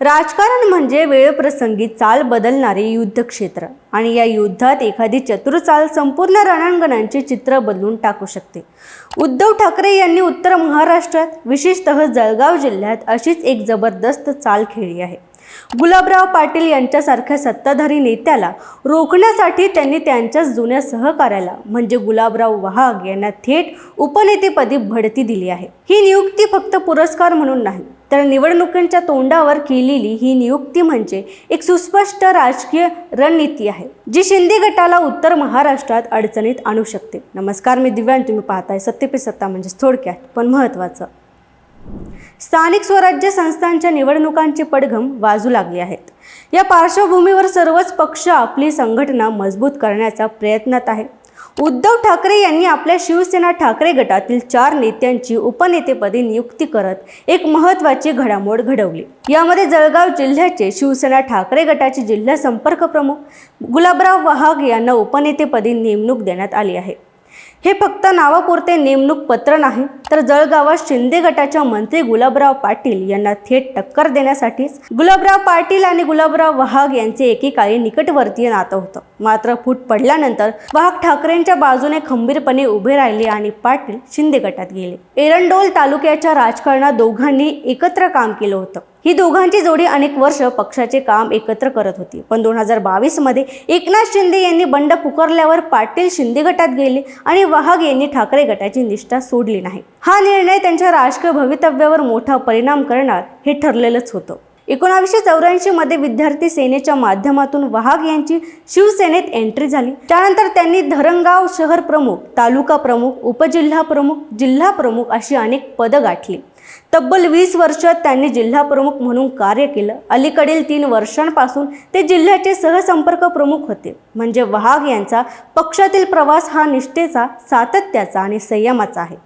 राजकारण म्हणजे वेळप्रसंगी चाल बदलणारे युद्धक्षेत्र. आणि या युद्धात एखादी चतुरचाल संपूर्ण रणांगणांचे चित्र बदलून टाकू शकते. उद्धव ठाकरे यांनी उत्तर महाराष्ट्रात विशेषतः जळगाव जिल्ह्यात अशीच एक जबरदस्त चाल खेळली आहे. गुलाबराव पाटील यांच्यासारख्या सत्ताधारी नेत्याला रोखण्यासाठी त्यांनी त्यांच्याच जुन्या सहकार्याला म्हणजे गुलाबराव वहाग यांना थेट उपनेतेपदी भडती दिली आहे. ही नियुक्ती फक्त पुरस्कार म्हणून नाही तर निवडणुकींच्या तोंडावर केलेली ही नियुक्ती म्हणजे एक सुस्पष्ट राजकीय रणनीती आहे जी शिंदे गटाला उत्तर महाराष्ट्रात अडचणीत आणू शकते. नमस्कार मी दिव्यांग तुम्ही पाहताय सत्यपे सत्ता म्हणजेच थोडक्यात पण महत्त्वाचं. स्थानिक स्वराज्य संस्थांच्या निवडणुकांची पडघम वाजू लागली आहेत. या पार्श्वभूमीवर सर्वच पक्ष आपली संघटना मजबूत करण्याच्या प्रयत्नात आहे उद्धव ठाकरे यांनी आपल्या शिवसेना ठाकरे गटातील चार नेत्यांची उपनेतेपदी नियुक्ती करत एक महत्त्वाची घडामोड घडवली. यामध्ये जळगाव जिल्ह्याचे शिवसेना ठाकरे गटाचे जिल्हा संपर्क प्रमुख गुलाबराव वहाग यांना उपनेतेपदी नेमणूक देण्यात आली आहे. हे फक्त नावापुरते नेमणूक पत्र नाही तर जळगावात शिंदे गटाच्या मंत्री गुलाबराव पाटील यांना थेट टक्कर देण्यासाठीच गुलाबराव पाटील आणि गुलाबराव वहाग यांचे एकेकाळी निकटवर्तीय नातं होतं. मात्र फूट पडल्यानंतर वहाग ठाकरेंच्या बाजूने खंबीरपणे उभे राहिले आणि पाटील शिंदे गटात गेले. एरंडोल तालुक्याच्या राजकारणात दोघांनी एकत्र काम केलं होतं. ही दोघांची जोडी अनेक वर्ष पक्षाचे काम एकत्र करत होती. पण दोन हजार बावीसमध्ये एकनाथ शिंदे यांनी बंड पुकारल्यावर पाटील शिंदे गटात गेले आणि वाहग यांनी ठाकरे गटाची निष्ठा सोडली नाही. हा निर्णय त्यांच्या राजकीय भवितव्यावर मोठा परिणाम करणार हे ठरलेलंच होतं. एकोणावीसशे चौऱ्याऐंशी मध्ये विद्यार्थी सेनेच्या माध्यमातून वाहग यांची शिवसेनेत एंट्री झाली. त्यानंतर त्यांनी धरणगाव शहर प्रमुख तालुका प्रमुख उपजिल्हा प्रमुख जिल्हा प्रमुख अशी अनेक पदं गाठली. तब्बल वीस वर्षात त्यांनी जिल्हा प्रमुख म्हणून कार्य केलं. अलीकडील तीन वर्षांपासून ते जिल्ह्याचे सहसंपर्क प्रमुख होते. म्हणजे वहाग यांचा पक्षातील प्रवास हा निष्ठेचा सातत्याचा आणि संयमाचा आहे.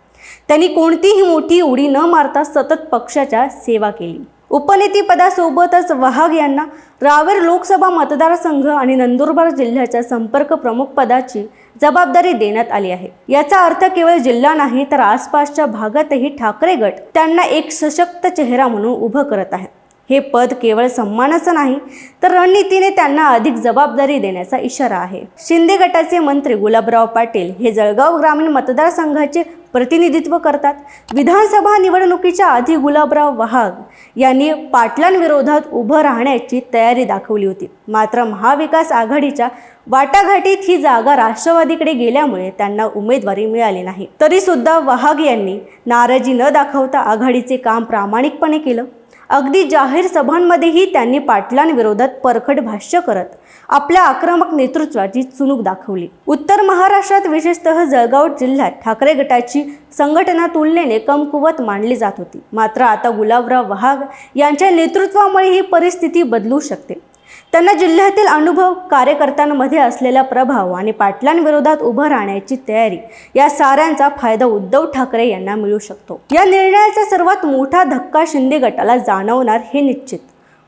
त्यांनी कोणतीही मोठी उडी न मारता सतत पक्षाच्या सेवा केली. उपनेतेपदासोबतच वहाग यांना रावेर लोकसभा मतदारसंघ आणि नंदुरबार जिल्ह्याच्या संपर्क प्रमुख पदाची जबाबदारी देण्यात आली आहे. याचा अर्थ केवळ जिल्हा नाही तर आसपासच्या भागातही ठाकरे गट त्यांना एक सशक्त चेहरा म्हणून उभं करत आहे हे पद केवळ सन्मानाचं नाही तर रणनीतीने त्यांना अधिक जबाबदारी देण्याचा इशारा आहे. शिंदे गटाचे मंत्री गुलाबराव पाटील हे जळगाव ग्रामीण मतदारसंघाचे प्रतिनिधित्व करतात. विधानसभा निवडणुकीच्या आधी गुलाबराव वहाग यांनी पाटलांविरोधात उभं राहण्याची तयारी दाखवली होती. मात्र महाविकास आघाडीच्या वाटाघाटीत ही जागा राष्ट्रवादीकडे गेल्यामुळे त्यांना उमेदवारी मिळाली नाही. तरीसुद्धा वहाग यांनी नाराजी न दाखवता आघाडीचे काम प्रामाणिकपणे केलं. अगदी जाहीर सभांमध्येही त्यांनी पाटलांविरोधात परखड भाष्य करत आपल्या आक्रमक नेतृत्वाची चुणूक दाखवली. उत्तर महाराष्ट्रात विशेषतः जळगाव जिल्ह्यात ठाकरे गटाची संघटना तुलनेने कमकुवत मानली जात होती. मात्र आता गुलाबराव वहाग यांच्या नेतृत्वामुळे ही परिस्थिती बदलू शकते. त्यांना जिल्ह्यातील अनुभव कार्यकर्त्यांमध्ये असलेला प्रभाव आणि पाटलांविरोधात उभं राहण्याची तयारी या साऱ्यांचा फायदा उद्धव ठाकरे यांना मिळू शकतो. या निर्णयाचा सर्वात मोठा धक्का शिंदे गटाला जाणवणार हे निश्चित.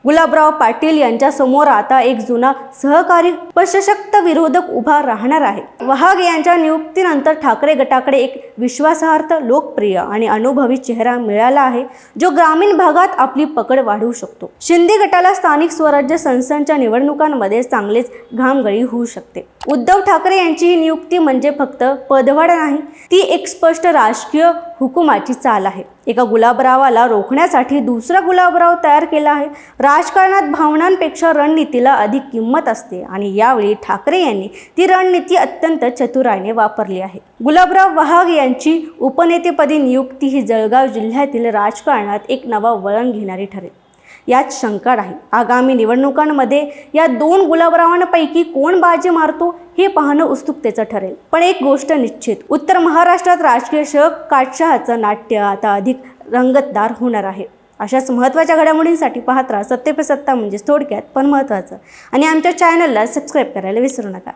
गुलाबराव पाटील यांच्या समोर आता एक जुना सहकारी पशशक्त सशक्त विरोधक उभा राहणार आहे. वहाग यांच्या नियुक्तीनंतर ठाकरे गटाकडे एक विश्वासार्थ लोकप्रिय आणि अनुभवी चेहरा मिळाला आहे जो ग्रामीण भागात आपली पकड वाढवू शकतो. शिंदे गटाला स्थानिक स्वराज्य संस्थांच्या निवडणुकांमध्ये चांगलेच घामगळी होऊ शकते. उद्धव ठाकरे यांची ही नियुक्ती म्हणजे फक्त पदवाढ नाही ती एक स्पष्ट राजकीय हुकुमाची चाल आहे. एका गुलाबरावाला रोखण्यासाठी दुसरा गुलाबराव तयार केला आहे. राजकारणात भावनांपेक्षा रणनीतीला अधिक किंमत असते आणि यावेळी ठाकरे यांनी ती रणनीती अत्यंत चतुराईने वापरली आहे. गुलाबराव वहाग यांची उपनेतेपदी नियुक्ती ही जळगाव जिल्ह्यातील राजकारणात एक नवा वळण घेणारी ठरेल. यात शंका नाही आगामी निवडणुकांमध्ये या दोन गुलाबरावांपैकी कोण बाजी मारतो हे पाहणं उत्सुकतेचं ठरेल. पण एक गोष्ट निश्चित उत्तर महाराष्ट्रात राजकीय शक काटशहाचं नाट्य आता अधिक रंगतदार होणार आहे. अशाच महत्त्वाच्या घडामोडींसाठी पाहत राहा सत्य पे सत्ता म्हणजेच थोडक्यात पण महत्त्वाचं. आणि आमच्या चॅनलला सबस्क्राईब करायला विसरू नका.